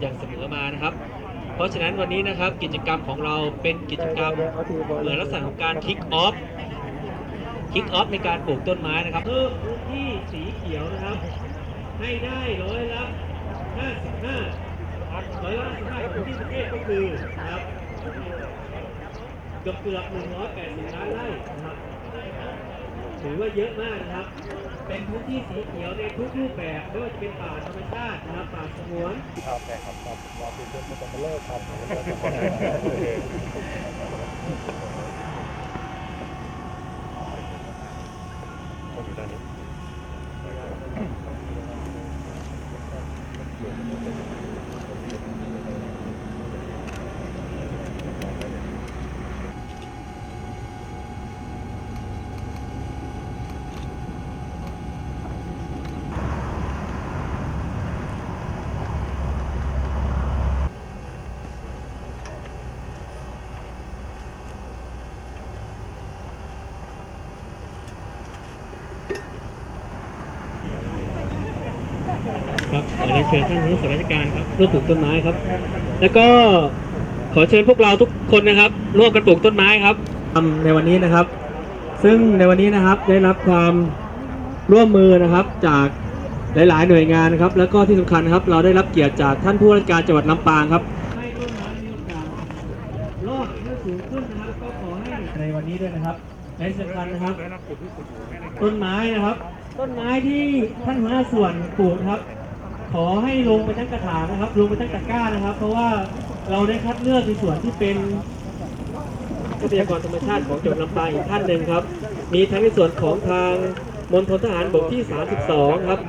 อย่างเสมานะครับ เพราะฉะนั้นวันนี้นะครับกิจกรรมของเราเป็นกิจกรรมเหมือนลักษณะของการคิกออฟคิกออฟในการปลูกต้นไม้นะครับเพิ่มพื้นที่สีเขียวนะครับ ให้ได้ร้อยละ55ร้อยละ55ของที่ประเทศก็คือนะครับเกือบเกือบ180ล้านไร่นะครับ ถือว่าเยอะมากนะครับ เป็นพื้นที่สีเขียวในทุกรูปแบบไม่ว่าจะเป็นป่าธรรมชาตินะครับป่าสงวนครับแต่ครับครับรอคุณเพื่อนมาเลิกครับ ครับขอเรียนเชิญท่านผู้ว่าราชการครับร่วมปลูกต้นไม้ครับ แล้วก็ขอเชิญพวกเราทุกคนนะครับร่วมกันปลูกต้นไม้ครับทำในวันนี้นะครับ ซึ่งในวันนี้นะครับได้รับความร่วมมือนะครับจากหลาย ๆ หน่วยงานนะครับ แล้วก็ที่สำคัญนะครับ เราได้รับเกียรติจากท่านผู้ว่าราชการจังหวัดลำปางครับให้ต้นไม้มีโอกาสรอดให้สูงขึ้นนะครับ ก็ขอให้ในวันนี้ด้วยนะครับและที่สำคัญนะครับ ต้นไม้นะครับ ต้นไม้ที่ท่านหัวหน้าส่วนปลูกครับ ขอให้ลงไปทั้งกระถางนะครับ ลงไปทั้งตะกร้านะครับ เพราะว่าเราได้คัดเลือกในส่วนที่เป็นทรัพยากรธรรมชาติของจังหวัดลำปางอีกท่านหนึ่งครับ มีทั้งในส่วนของทางมณฑลทหารบกที่ 32 ครับ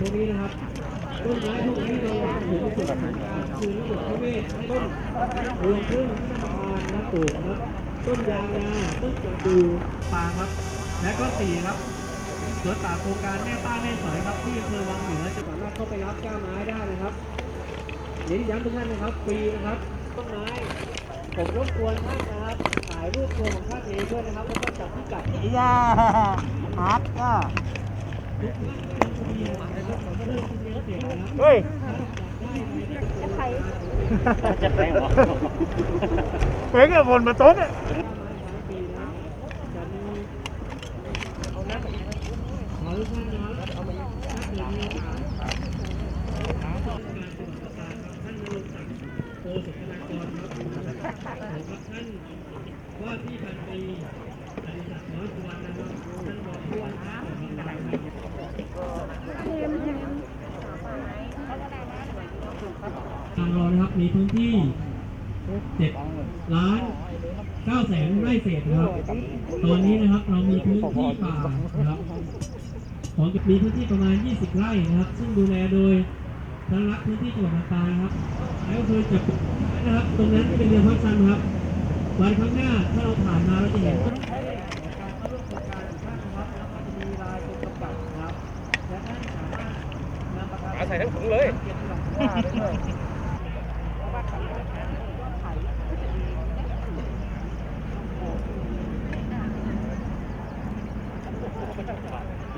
พวกนี้นะครับต้นไม้พวกนี้เราถือเป็นส่วนของการคือระบบนิเวศต้นรวงพึ่ง ที่นำมานะปลูกครับต้นยางนาต้นประดูปางครับ และก็สี่ครับสวนป่าโครงการแม่ป้าแม่สอยครับที่อำเภอวังเหนือจะสามารถเข้าไปรับก้าไม้ได้นะครับเน้นย้ำทุกท่านนะครับฟรีนะครับต้นไม้ผมรบกวนท่านนะครับถ่ายรูปตัวของท่านเองด้วยนะครับแล้วก็จับพิกัดย่าฮัทก็เฮ้ยจะแพงเหรอ เหมือนกับนมาตกอะว่าที่พันปีอริศักดิ์น้อยสุวรรณนะครับท่านรองผู้ว่าราชการจังหวัดลำปาทางรานะครับมีพื้นที่ เจ็ดล้านเก้าแสนไร่เศษนะครับ ตอนนี้นะครับเรามีพื้นที่ป่านะครับของมีพื้นที่ประมาณ 20 ไร่นะครับ ซึ่งดูแลโดยธนรักพื้นที่จังหวัดลำปางนะครับแล้วก็คือจะนะครับ ตรงนั้นเป็นเรือพักซันครับ วันข้างหน้าถ้าเราผ่านมาเราจะเห็นการเข้าร่วมโครงการท่านครับแล้วก็จะมีลายกำกับครับและท่านสามารถนำปากกาใส่ทั้งถุงเลยเขียนหลังว่าได้ด้วย